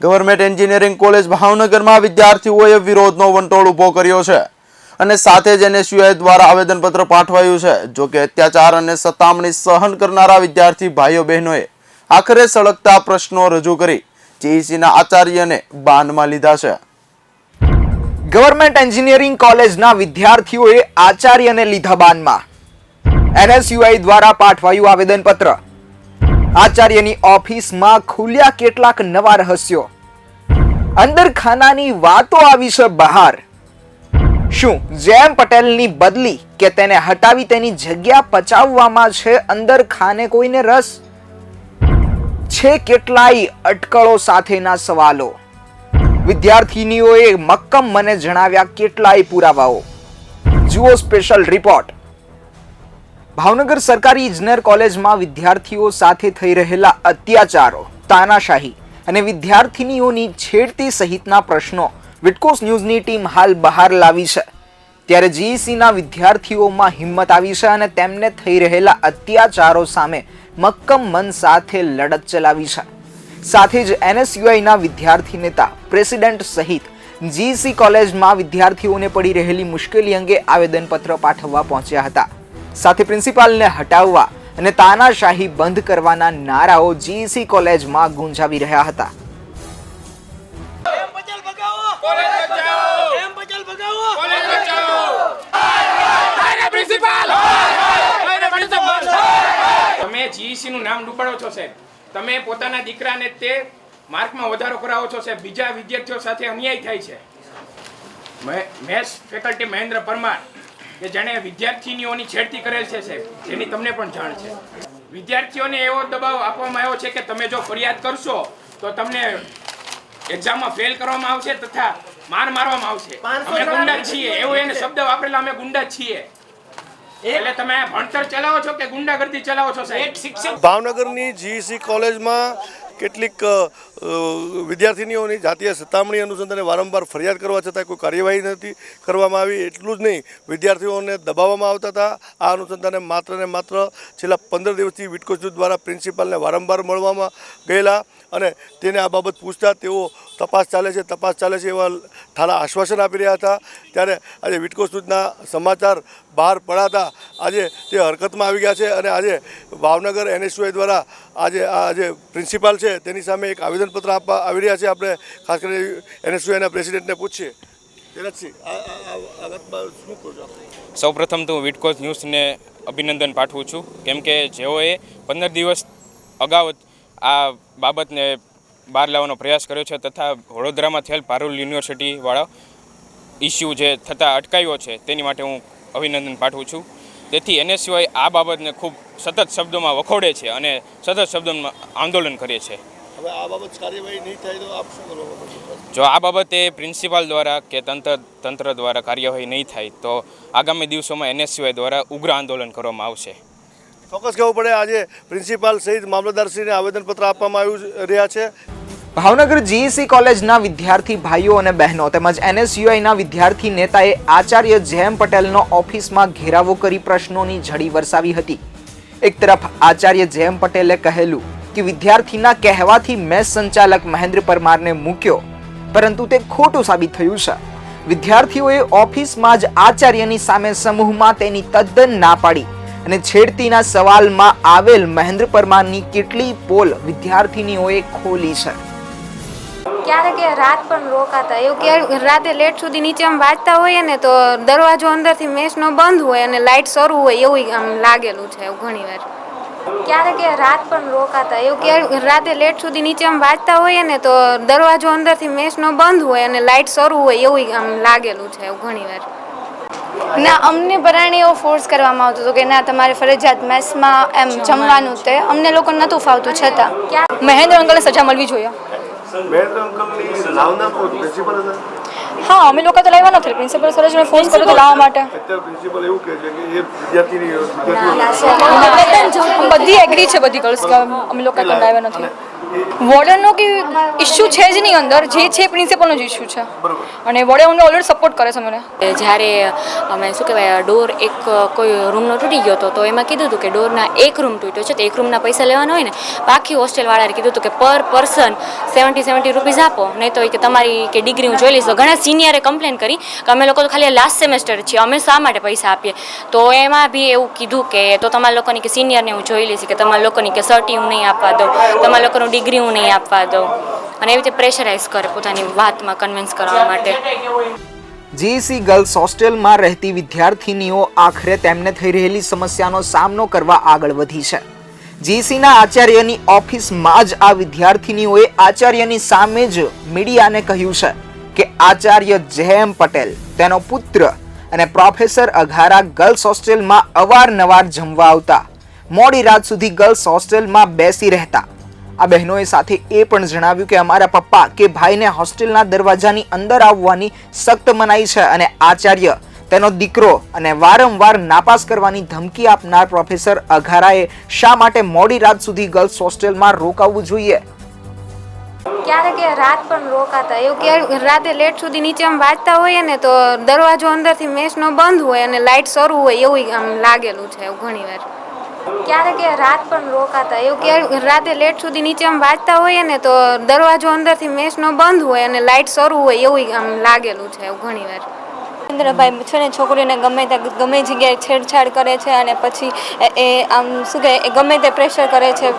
Government engineering college ભાવનગરમાં વિદ્યાર્થીઓએ વિરોધનો વંટોળ ઊભો કર્યો છે અને સાથે જ એનએસયુઆઈ દ્વારા આવેદનપત્ર પાઠવાયું છે. જો કે અત્યાચાર અને સતામણી સહન કરનારા વિદ્યાર્થી ભાઈઓ બહેનોએ આખરે સળગતા પ્રશ્નો રજૂ કરી જેઈસીના આચાર્યને બાનમાં લીધા છે. ગવર્મેન્ટ એન્જિનિયરિંગ કોલેજના વિદ્યાર્થીઓએ આચાર્યને લીધા બાનમાં. એનએસયુઆઈ દ્વારા પાઠવાયું આવેદનપત્ર. આચાર્યની ઓફિસમાં ખુલ્યા કેટલાક નવા રહસ્યો. અંદર ખાનાની વાતો આવી છે બહાર. શું જેમ પટેલની બદલી કે તેને હટાવી તેની જગ્યા પચાવવામાં છે અંદર ખાને કોઈને રસ? છે કેટલાય અટકળો સાથેના સવાલો. વિદ્યાર્થીનીઓએ મક્કમ મને જણાવ્યા કેટલાય પુરાવાઓ. જુઓ સ્પેશિયલ રિપોર્ટ ભાવનગર સરકારી ઇજનેર કોલેજમાં વિદ્યાર્થીઓ સાથે થઈ રહેલા અત્યાચારો, તાનાશાહી અને વિદ્યાર્થીનીઓની છેડતી સહિતના પ્રશ્નો વિટકોસ ન્યૂઝની ટીમ હાલ બહાર લાવી છે. ત્યારે જીઈસીના વિદ્યાર્થીઓમાં હિંમત આવી છે અને તેમને થઈ રહેલા અત્યાચારો સામે મક્કમ મન સાથે લડત ચલાવી છે. સાથે જ એનએસયુઆઈના વિદ્યાર્થી નેતા, પ્રેસિડેન્ટ સહિત જીસી કોલેજમાં વિદ્યાર્થીઓને પડી રહેલી મુશ્કેલી અંગે આવેદનપત્ર પાઠવવા પહોંચ્યા હતા. સાથે પ્રિન્સિપાલને હટાવવા અને તાનાશાહી બંધ કરવાના નારાઓ જીસી કોલેજમાં ગુંજાવી રહ્યા હતા. એમ પટેલ ભગાવો! કોલેજ બચાવો! એમ પટેલ ભગાવો! કોલેજ બચાવો! તમે જીઈસી નું નામ ડૂબાડો છો સાહેબ. તમે પોતાના દીકરાને તે માર્કમાં વધારો કરાવો છો સાહેબ. બીજા વિદ્યાર્થીઓ સાથે અન્યાય થાય છે. મે- મેથ્સ ફેકલ્ટી મહેન્દ્ર પરમાર. કે જેણે વિદ્યાર્થીનીઓની છેડતી કરેલ છે સાહેબ જેની તમને પણ જાણ છે. વિદ્યાર્થીઓને એવો દબાવ આપવામાં આવ્યો છે કે તમે જો ફરિયાદ કરશો તો તમને એક્ઝામમાં ફેલ કરવામાં આવશે તથા માર મારવામાં આવશે. અમે ગુંડા છીએ એવો એને શબ્દ વાપરેલા અમે ગુંડા છીએ. એટલે તમે ભણતર ચલાવો છો કે ગુંડાગર્દી ચલાવો છો સાહેબ? શિક્ષક ભાવનગરની જીઈસી કોલેજમાં કેટલીક વિદ્યાર્થીનીઓની જાતીય સતામણી અનુસંધાને વારંવાર ફરિયાદ કરવા છતાં કોઈ કાર્યવાહી નથી કરવામાં આવી. એટલું જ નહીં, વિદ્યાર્થીઓને દબાવવામાં આવતા હતા. આ અનુસંધાને માત્ર ને માત્ર છેલ્લા પંદર દિવસથી વિટકોચ દ્વારા પ્રિન્સિપાલને વારંવાર મળવામાં ગયેલા. અને તેને આ બાબત પૂછતા તેઓ તપાસ ચાલે છે, તપાસ ચાલે છે એવા થાળા આશ્વાસન આપી રહ્યા હતા. ત્યારે આજે વિટકો સૂચના સમાચાર બહાર પડાતા આજે તે હરકતમાં આવી ગયા છે અને આજે ભાવનગર એનએસયુઆઈ દ્વારા આજે આ જે પ્રિન્સિપાલ છે તેની સામે એક આવેદનપત્ર આપવા આવી રહ્યા છે. આપણે ખાસ કરીને એનએસયુઆઈના પ્રેસિડેન્ટને પૂછીએ. સૌ પ્રથમ તો હું વિટકોઝ ન્યૂઝને અભિનંદન પાઠવું છું. કેમ કે જેઓએ પંદર દિવસ અગાઉ આ બાબતને બહાર લાવવાનો પ્રયાસ કર્યો છે તથા વડોદરામાં થયેલ પારુલ યુનિવર્સિટીવાળો ઇસ્યુ જે થતાં અટકાવ્યો છે તેની માટે હું અભિનંદન પાઠવું છું. તેથી એને સિવાય આ બાબતને ખૂબ સતત શબ્દોમાં વખોડે છે અને સતત શબ્દોમાં આંદોલન કરે છે. હવે આ બાબત કાર્યવાહી નહીં થાય તો આપ શું કરવા જો આ બાબતે પ્રિન્સિપાલ દ્વારા કે તંત્ર તંત્ર દ્વારા કાર્યવાહી નહીં થાય તો આગામી દિવસોમાં એનએસયુઆઈ દ્વારા ઉગ્ર આંદોલન કરવામાં આવશે. ચોક્કસ કહેવું પડે. આજે પ્રિન્સિપાલ સહિત મામલતદારશ્રીને આવેદનપત્ર આપવામાં આવ્યું રહ્યા છે. ભાવનગર જીઈસી કોલેજના વિદ્યાર્થી ભાઈઓ અને બહેનો તેમજ એનએસયુઆઈના વિદ્યાર્થી નેતાએ આચાર્ય જયમ પટેલનો ઓફિસમાં ઘેરાવો કરી પ્રશ્નોની ઝડી વરસાવી હતી. એક તરફ આચાર્ય જયમ પટેલે કહેલું કે વિદ્યાર્થીના કહેવાથી મેસ સંચાલક મહેન્દ્ર પરમારને મૂક્યો, પરંતુ તે ખોટું સાબિત થયું છે. વિદ્યાર્થીઓએ ઓફિસમાં જ આચાર્યની સામે સમૂહમાં તેની તદ્દન ના પાડી. અને છેડતીના સવાલમાં આવેલ મહેન્દ્ર પરમારની કેટલી પોલ વિદ્યાર્થીનીઓએ ખોલી છે? ક્યારેક રાત પણ રોકાતા. એવું કે રાતે લેટ સુધી નીચે આમ વાંચતા હોઈએ ને તો દરવાજો અંદરથી મેચનો બંધ હોય અને લાઇટ શરૂ હોય એવું આમ લાગેલું છે એવું ઘણી વાર. ક્યારેક રાત પણ રોકાતા. એવું કે રાતે લેટ સુધી નીચે આમ વાંચતા હોઈએ ને તો દરવાજો અંદરથી મેચનો બંધ હોય અને લાઇટ શરૂ હોય એવું આમ લાગેલું છે એવું ઘણી વાર. ના અમને પરાણે એવો ફોર્સ કરવામાં આવતો હતો કે ના તમારે ફરજિયાત મેસમાં એમ જમવાનું. તે. અમને લોકો નહોતું ફાવતું છતાં. મહેન્દ્ર અંકલને સજા મળવી જોઈએ. મહેન્દ્ર અંકલની લાવના પ્રિન્સિપલ હતા? હા અમે લોકો તો લાવ્યા નથી પ્રિન્સિપલ સરે ફોર્સ કર્યો તો લાવવા માટે. અત્યારે પ્રિન્સિપલ એવું કહે છે કે એ વિદ્યાર્થીની બધી એગ્રી છે બધી ગર્લ્સ અમે લોકો કઢાવ્યા નથી. વોર્ડનનો કે ઇશ્યુ છે જ નહીં અંદર. જે છે પ્રિન્સિપલનો જ ઇશ્યુ છે. અને વોર્ડન અમને ઓલરેડી સપોર્ટ કરે છે મને જ્યારે અમે શું કહેવાય ડોર એક કોઈ રૂમનો તૂટી ગયો હતો તો એમાં કીધું હતું કે ડોરના એક રૂમ તૂટ્યો છે તો એક રૂમના પૈસા લેવાના હોય ને બાકી હોસ્ટેલવાળાએ કીધું હતું કે પર પર્સન સેવન્ટી સેવન્ટી રૂપીઝ આપો. નહીં તો એ કે તમારી કે ડિગ્રી હું જોઈ લઈશ તો ઘણા સિનિયરે કમ્પ્લેન કરી કે અમે લોકો તો ખાલી લાસ્ટ સેમેસ્ટર છીએ, અમે શા માટે પૈસા આપીએ? તો એમાં બી એવું કીધું કે તો તમારા લોકોની કે સિનિયરને હું જોઈ લઈશ કે તમારા લોકોની કે સર્ટી હું નહીં આપવા દઉં, તમારા લોકોનું ડિગ્રી હું નહીં આપવા દઉં. અને એવી રીતે પ્રેશરાઇઝ કરે પોતાની વાતમાં કન્વિન્સ કરવા માટે. જીઈસી ગર્લ્સ હોસ્ટેલમાં રહેતી વિદ્યાર્થીનીઓ આખરે તેમને થઈ રહેલી સમસ્યાનો સામનો કરવા આગળ વધી છે. જીઈસીના આચાર્યની ઓફિસમાં જ આ વિદ્યાર્થીનીઓએ આચાર્યની સામે જ મીડિયાને કહ્યું છે. કે આચાર્ય જેએમ પટેલ, તેનો પુત્ર અને પ્રોફેસર અઘારા ગર્લ્સ હોસ્ટેલમાં અવારનવાર જમવા આવતા. મોડી રાત સુધી ગર્લ્સ હોસ્ટેલમાં બેસી રહેતા. આ બહેનોએ સાથે એ પણ જણાવ્યું કે અમારા પપ્પા કે ભાઈને હોસ્ટેલના દરવાજાની અંદર આવવાની સખ્ત મનાઈ છે અને આચાર્ય તેનો દીકરો અને વારંવાર નાપાસ કરવાની ધમકી આપનાર પ્રોફેસર અઘારાએ શા માટે મોડી રાત સુધી ગર્લ્સ હોસ્ટેલમાં રોકાવવું જોઈએ? ક્યારેક રાત પણ રોકાતા. એવું કે રાતે લેટ સુધી નીચે આમ વાંચતા હોઈએ ને તો દરવાજો અંદરથી મેસનો બંધ હોય અને લાઇટ શરૂ હોય એવું આમ લાગેલું છે એવું ઘણીવાર ક્યારેક એ રાત પણ રોકાતા. એવું કે રાતે લેટ સુધી નીચે આમ વાંચતા હોઈએ ને તો દરવાજો અંદરથી મેસનો બંધ હોય અને લાઇટ શરૂ હોય એવું આમ લાગેલું છે એવું ઘણીવાર મહેન્દ્રભાઈ છે ને છોકરીઓને ગમે તે ગમે જગ્યાએ છેડછાડ કરે છે અને પછી એ- આમ શું કહે ગમે તે પ્રેશર કરે છે.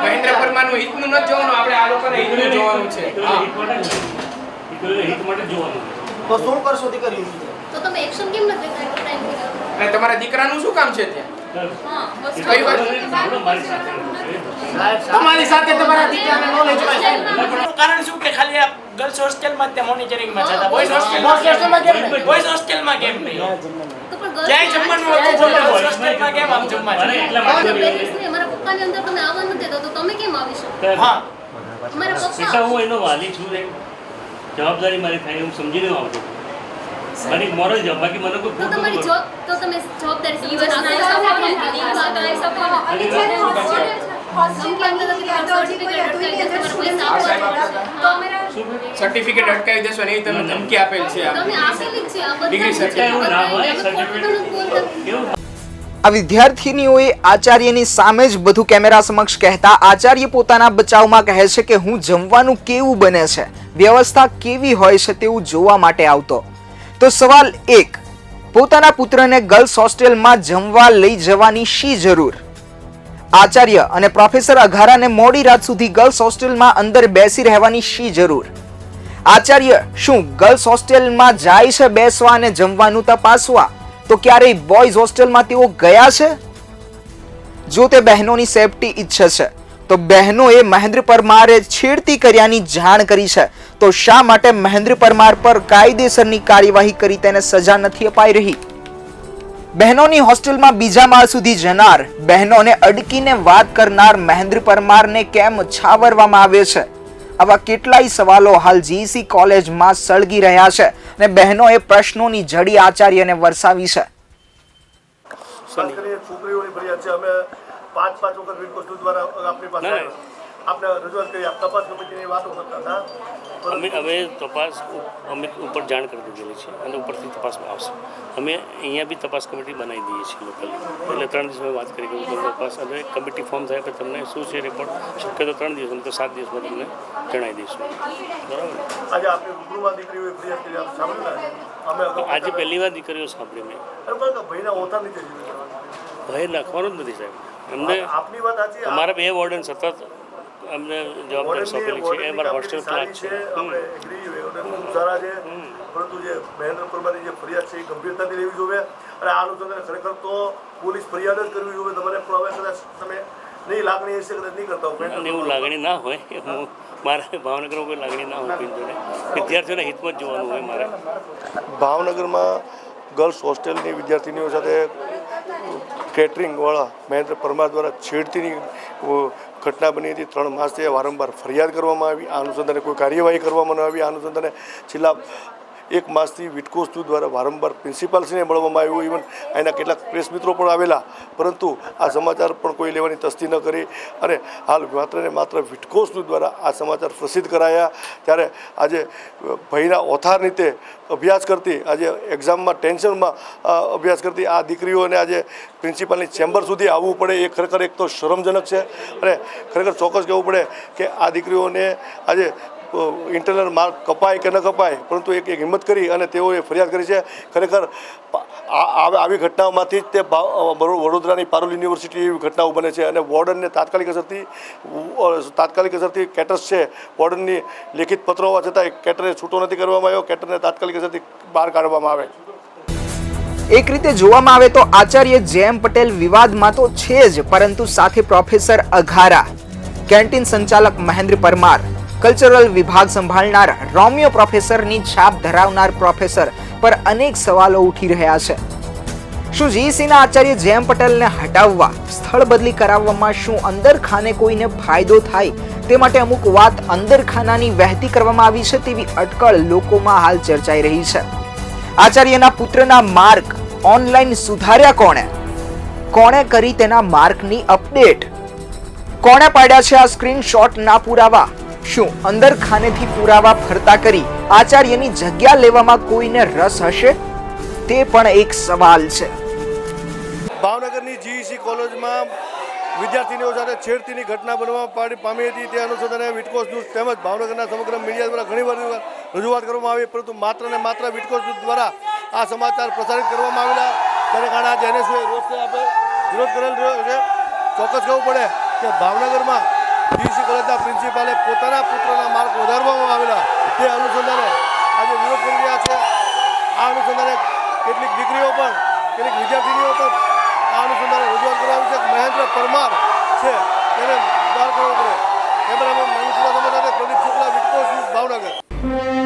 મહેન્દ્ર પરમારનું હિતનું નથી જોવાનું આપણે આ લોકોને હિતનું જોવાનું છે. હા. તો શું કરશો દીકરી તો તમે એક્શન કેમ નથી અને તમારા દીકરાનું શું કામ છે ત્યાં? તમારી સાથે તમારા દીકરાને નોલેજ હોય કારણ શું કે ખાલી આ ગર્લ્સ હોસ્ટેલમાં તે મોનિટરિંગમાં છે બોયઝ હોસ્ટેલમાં કેમ બોયઝ હોસ્ટેલમાં કેમ નહીં? ક્યાંય જમવાનું હતું હોસ્ટેલમાં કેમ આમ જમવાનું પપ્પાની અંદર તમે આવવા નથી દેતા તો તમે કેમ આવી શકો? હા. સીધા હું. એનો વાલી છું રે. જવાબદારી મારી થાય હું સમજીને આવતો મારી મોરલ જવાબ બાકી મને કોઈ તો તમારી જોબ તો તમે જવાબદારી સર્ટિફિકેટ અટકાવી દેશો? એવી તમે ધમકી આપેલ છે. ડિગ્રી સર્ટિફિકેટ એવું આ વિદ્યાર્થીનીઓએ આચાર્યની સામે જ બધું કેમેરા સમક્ષ કહેતા આચાર્ય પોતાના બચાવમાં કહે છે કે હું જમવાનું કેવું બને છે? વ્યવસ્થા કેવી હોય છે તેવું જોવા માટે આવતો. તો સવાલ એક, પોતાના પુત્રને ગર્લ્સ હોસ્ટેલમાં જમવા લઈ જવાની શી જરૂર? આચાર્ય અને પ્રોફેસર અઘારાને મોડી રાત સુધી ગર્લ્સ હોસ્ટેલમાં અંદર બેસી રહેવાની શી જરૂર? આચાર્ય, શું ગર્લ્સ હોસ્ટેલમાં જાય છે બેસવા અને જમવાનું તપાસવા? તો ક્યારેય બોયઝ હોસ્ટેલમાં તેઓ ગયા છે? જો તે બહેનોની સેફટી ઈચ્છે છે, તો બહેનોએ મહેન્દ્ર પરમારે છેડતી કર્યાની જાણ કરી છે. તો શા માટે મહેન્દ્ર પરમાર પર કાયદેસરની કાર્યવાહી કરી તેને સજા નથી અપાઈ રહી? બહેનોની હોસ્ટેલમાં બીજા માળ સુધી જનાર, બહેનોને અડકીને વાત કરનાર મહેન્દ્ર પરમારને કેમ છાવરવામાં આવે છે? આવા કેટલાય સવાલો હાલ જીસી કોલેજમાં સળગી રહ્યા છે અને બહેનોએ પ્રશ્નોની જડી આચાર્યને વરસાવી છે. છોકરીઓની ફરિયાદ છે. અમે પાંચ પાંચ વખત દ્વારા આપણી પાસે. આપણે રજૂઆત કરી તપાસ કમિટીની વાતો કરતા હતા. અમે હવે તપાસ અમે ઉપર જાણ કરી દીધેલી છે અને ઉપરથી તપાસમાં આવશે. અમે અહીંયા બી તપાસ કમિટી બનાવી દઈએ છીએ લોકલ. એટલે ત્રણ દિવસમાં વાત કરી કે ઉપર તપાસ અને કમિટી ફોર્મ થાય પછી તમને શું છે રિપોર્ટ શક્ય તો ત્રણ દિવસ તો સાત દિવસમાં તમને જણાવી દઈશું. બરાબર? આજે આપણી રૂબરૂમાં દીકરીઓએ ફરિયાદ કરી આપ સાંભળ્યું ને? અમે અગાઉ આજે પહેલી વાર દીકરીઓ સાંભળી મેં. ભાઈના નીચે ભય નાખવાનું જ નથી સાહેબ. એમને આપની વાત સાચી અમારા બે વોર્ડન સતત અમને જવાબદારી સોંપેલી છે એ અમારા હોસ્ટેલ ક્લાર્ક છે. સારા છે પરંતુ જે મહેન્દ્ર પરમારની જે ફરિયાદ છે એ ગંભીરતાથી લેવી જોઈએ. અને આ અનુસંધાને ખરેખર તો પોલીસ ફરિયાદ જ કરવી જોઈએ તમારે પણ હવે કદાચ તમે નહીં લાગણી હશે કદાચ નહીં કરતા હોય અને એવું લાગણી ના હોય હું. મારે ભાવનગરમાં કોઈ લાગણી ના હોય જોડે વિદ્યાર્થીઓના હિતમાં જ જોવાનું હોય મારે. ભાવનગરમાં ગર્લ્સ હોસ્ટેલની વિદ્યાર્થીનીઓ સાથે કેટરિંગવાળા મહેન્દ્ર પરમાર દ્વારા છેડતીની ઘટના બની હતી. ત્રણ માસથી વારંવાર ફરિયાદ કરવામાં આવી. આ અનુસંધાને કોઈ કાર્યવાહી કરવામાં ન આવી. આ અનુસંધાને છેલ્લા એક માસથી વિટકો સ્કૂલ દ્વારા વારંવાર પ્રિન્સિપાલશ્રીને મળવામાં આવ્યું. ઇવન એના કેટલાક પ્રેસ મિત્રો પણ આવેલા. પરંતુ આ સમાચાર પણ કોઈ લેવાની તસ્તી ન કરી. અને હાલ માત્ર ને માત્ર વિટકો સ્કૂલ દ્વારા આ સમાચાર પ્રસિદ્ધ કરાયા. ત્યારે આજે ભયના ઓથાર રીતે અભ્યાસ કરતી, આજે એક્ઝામમાં ટેન્શનમાં અભ્યાસ કરતી આ દીકરીઓને આજે પ્રિન્સિપાલની ચેમ્બર સુધી આવવું પડે. એ ખરેખર એક તો શરમજનક છે. અને ખરેખર ચોક્કસ કહેવું પડે કે આ દીકરીઓને આજે ઇન્ટરનલ માર્ક કપાય કે ન કપાય, પરંતુ એક એક હિંમત કરી અને તેઓએ ફરિયાદ કરી છે. ખરેખર આવી ઘટનાઓમાંથી જ તે વડોદરાની પારુલ યુનિવર્સિટી એવી ઘટનાઓ બને છે અને વોર્ડનને તાત્કાલિક અસરથી તાત્કાલિક અસરથી કેટર્સ છે. વોર્ડનની લેખિત પત્રો હોવા છતાં કેટરને છૂટો નથી કરવામાં આવ્યો. કેટરને તાત્કાલિક અસરથી બહાર કાઢવામાં આવે એક રીતે જોવામાં આવે તો આચાર્ય જેમ પટેલ વિવાદમાં તો છે જ, પરંતુ સાથે પ્રોફેસર અઘારા, કેન્ટીન સંચાલક મહેન્દ્ર પરમાર કલ્ચરલ વિભાગ સંભાળનાર રોમિયો પ્રોફેસરની છાપ ધરાવનાર પ્રોફેસર પર અનેક સવાલો ઉઠી રહ્યા છે. શું જીસીના આચાર્ય જેએમ પટેલને હટાવવા, સ્થળ બદલી કરાવવામાં શું અંદર ખાને કોઈને ફાયદો થાય તે માટે અમુક વાત અંદર ખાનાની વહેતી કરવામાં આવી છે તેવી અટકળ લોકોમાં હાલ ચર્ચાઈ રહી છે. આચાર્યના પુત્રના માર્ક ઓનલાઈન સુધાર્યા કોણે? કોણે કરી તેના માર્કની અપડેટ? કોણે પાડ્યા છે આ સ્ક્રીનશોટના પુરાવા? શું અંદર ખાનેથી પુરાવા ફરતા કરી આચાર્યની જગ્યા લેવામાં કોઈને રસ હશે? તે પણ એક સવાલ છે. ભાવનગરની જીઈસી કોલેજમાં વિદ્યાર્થીનીઓ સાથે છેડતીની ઘટના બનવા પામી હતી. તે અનુસંધાને વિટકોસ ન્યૂઝ તેમજ ભાવનગરના સમગ્ર મીડિયા દ્વારા ઘણી વાર રજૂઆત કરવામાં આવી, પરંતુ માત્ર ને માત્ર વિટકોસ ન્યૂઝ દ્વારા આ સમાચાર પ્રસારિત કરવામાં આવેલા. તેને કારણે આજે એનએસએ રોજ આપે. વિરોધ કરેલ રહ્યો છે. ચોક્કસ કહેવું પડે કે ભાવનગરમાં કોલેજના પ્રિન્સિપાલે પોતાના પુત્રના માર્ક વધારવામાં આવેલા તે અનુસંધાને આજે વિરોધ કરી રહ્યા છે. આ અનુસંધાને કેટલીક દીકરીઓ પણ, કેટલીક વિદ્યાર્થીનીઓ પણ આ અનુસંધાને રજૂઆત કરાવી છે. મહેન્દ્ર પરમાર છે તેને બહાર કરવો પડે. કેમેરામેન મનીષ સાથે પ્રદીપ શુક્લા વિટકોસ ભાવનગર.